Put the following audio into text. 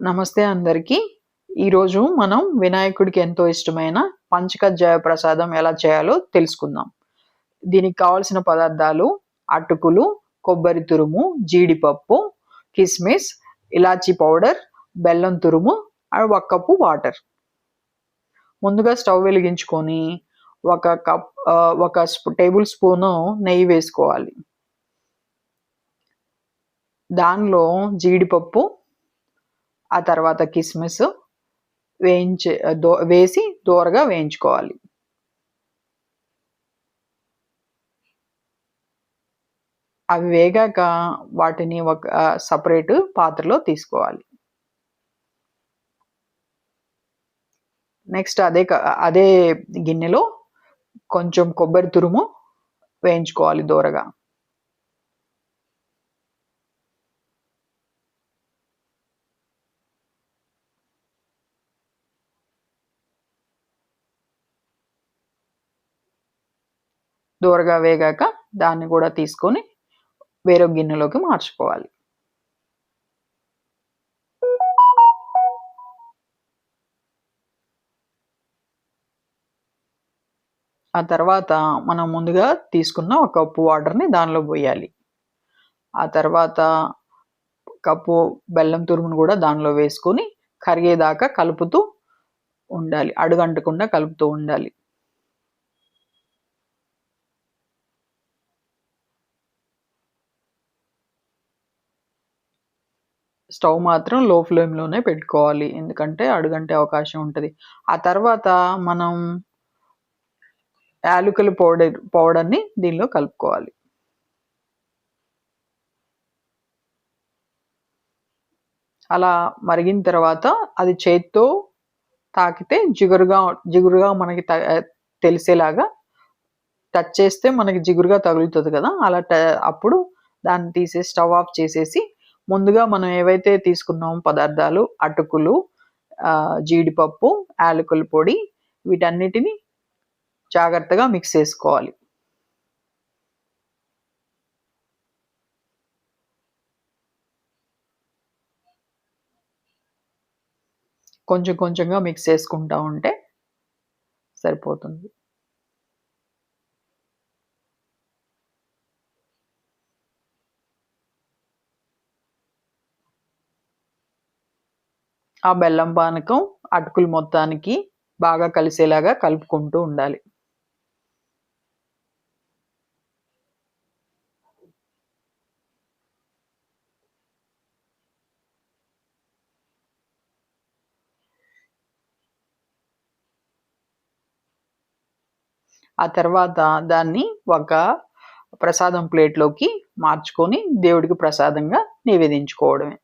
నమస్తే అందరికీ. ఈరోజు మనం వినాయకుడికి ఎంతో ఇష్టమైన పంచకజ్జాయ ప్రసాదం ఎలా చేయాలో తెలుసుకుందాం. దీనికి కావాల్సిన పదార్థాలు అటుకులు కొబ్బరి తురుము జీడిపప్పు కిస్మిస్ ఇలాచీ పౌడర్ బెల్లం తురుము ఒక కప్పు వాటర్. ముందుగా స్టవ్ వెలిగించుకొని ఒక కప్ ఒక టేబుల్ స్పూను నెయ్యి వేసుకోవాలి. దానిలో జీడిపప్పు ఆ తర్వాత కిస్మిస్ వేయించే దో వేసి దోరగా వేయించుకోవాలి. అవి వేగాక వాటిని ఒక సపరేట్ పాత్రలో తీసుకోవాలి. నెక్స్ట్ అదే అదే గిన్నెలో కొంచెం కొబ్బరి తురుము వేయించుకోవాలి దూరగా. దూరగా వేగాక దాన్ని కూడా తీసుకొని వేరే గిన్నెలోకి మార్చుకోవాలి. ఆ తర్వాత మనం ముందుగా తీసుకున్న ఒక కప్పు వాటర్ని దానిలో పోయాలి. ఆ తర్వాత కప్పు బెల్లం తురుమును కూడా దానిలో వేసుకొని కరిగేదాకా కలుపుతూ ఉండాలి. అడుగంటకుండా కలుపుతూ ఉండాలి. స్టవ్ మాత్రం లో ఫ్లేమ్లోనే పెట్టుకోవాలి. ఎందుకంటే అడుగంటే అవకాశం ఉంటుంది. ఆ తర్వాత మనం యాలకుల పౌడర్ పౌడర్ని దీనిలో కలుపుకోవాలి. అలా మరిగిన తర్వాత అది చేత్తో తాకితే జిగురుగా జిగురుగా మనకి తెలిసేలాగా టచ్ చేస్తే మనకి జిగురుగా తగులుతుంది కదా. అలా అప్పుడు దాన్ని తీసేసి స్టవ్ ఆఫ్ చేసేసి ముందుగా మనం ఏవైతే తీసుకున్నామో పదార్థాలు అటుకులు జీడిపప్పు యాలకుల పొడి వీటన్నిటిని జాగ్రత్తగా మిక్స్ చేసుకోవాలి. కొంచెం కొంచెంగా మిక్స్ చేసుకుంటా ఉంటే సరిపోతుంది. ఆ బెల్లం పానకం అటుకులు మొత్తానికి బాగా కలిసేలాగా కలుపుకుంటూ ఉండాలి. ఆ తర్వాత దాన్ని ఒక ప్రసాదం ప్లేట్లోకి మార్చుకొని దేవుడికి ప్రసాదంగా నివేదించుకోవడమే.